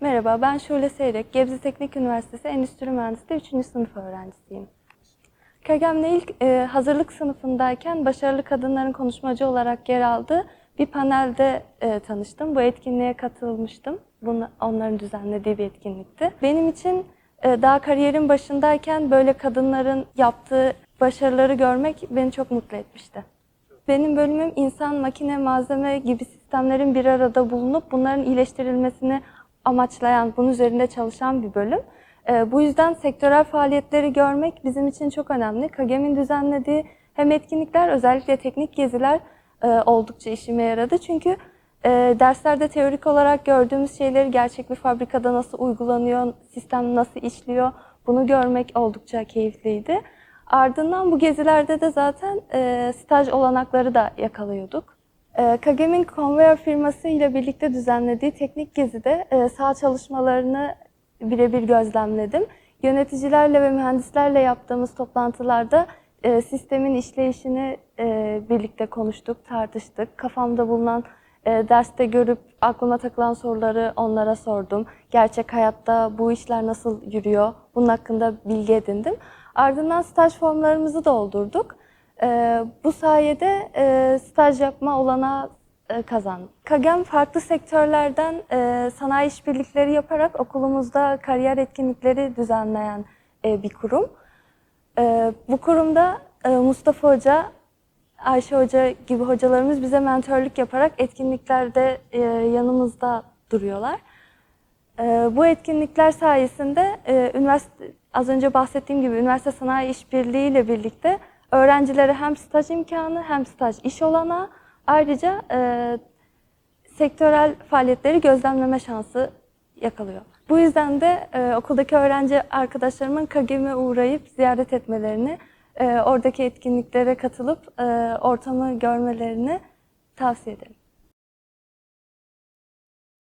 Merhaba, ben Şule Seyrek. Gebze Teknik Üniversitesi Endüstri Mühendisliği 3. sınıf öğrencisiyim. KÖGEM'le ilk e, hazırlık sınıfındayken başarılı kadınların konuşmacı olarak yer aldığı bir panelde e, tanıştım. Bu etkinliğe katılmıştım. Bunu, onların düzenlediği bir etkinlikti. Benim için e, daha kariyerin başındayken böyle kadınların yaptığı başarıları görmek beni çok mutlu etmişti. Benim bölümüm insan, makine, malzeme gibi sistemlerin bir arada bulunup bunların iyileştirilmesini amaçlayan, bunun üzerinde çalışan bir bölüm. Ee, bu yüzden sektörel faaliyetleri görmek bizim için çok önemli. KAGEM'in düzenlediği hem etkinlikler, özellikle teknik geziler e, oldukça işime yaradı. Çünkü e, derslerde teorik olarak gördüğümüz şeyleri gerçek bir fabrikada nasıl uygulanıyor, sistem nasıl işliyor bunu görmek oldukça keyifliydi. Ardından bu gezilerde de zaten e, staj olanakları da yakalıyorduk. E, Kagem'in Conveyor firması ile birlikte düzenlediği teknik gezide e, saha çalışmalarını birebir gözlemledim. Yöneticilerle ve mühendislerle yaptığımız toplantılarda e, sistemin işleyişini e, birlikte konuştuk, tartıştık. Kafamda bulunan derste görüp aklıma takılan soruları onlara sordum. Gerçek hayatta bu işler nasıl yürüyor? Bunun hakkında bilgi edindim. Ardından staj formlarımızı doldurduk. E, bu sayede e, staj yapma olanağı e, kazandım. KAGEM farklı sektörlerden e, sanayi işbirlikleri yaparak okulumuzda kariyer etkinlikleri düzenleyen e, bir kurum. E, bu kurumda e, Mustafa Hoca, Ayşe Hoca gibi hocalarımız bize mentörlük yaparak etkinliklerde e, yanımızda duruyorlar. E, bu etkinlikler sayesinde e, üniversite az önce bahsettiğim gibi üniversite sanayi işbirliği ile birlikte öğrencilere hem staj imkanı hem staj iş olanağı ayrıca e, sektörel faaliyetleri gözlemleme şansı yakalıyor. Bu yüzden de e, okuldaki öğrenci arkadaşlarımın KAGEM'e uğrayıp ziyaret etmelerini, e, oradaki etkinliklere katılıp e, ortamı görmelerini tavsiye ederim.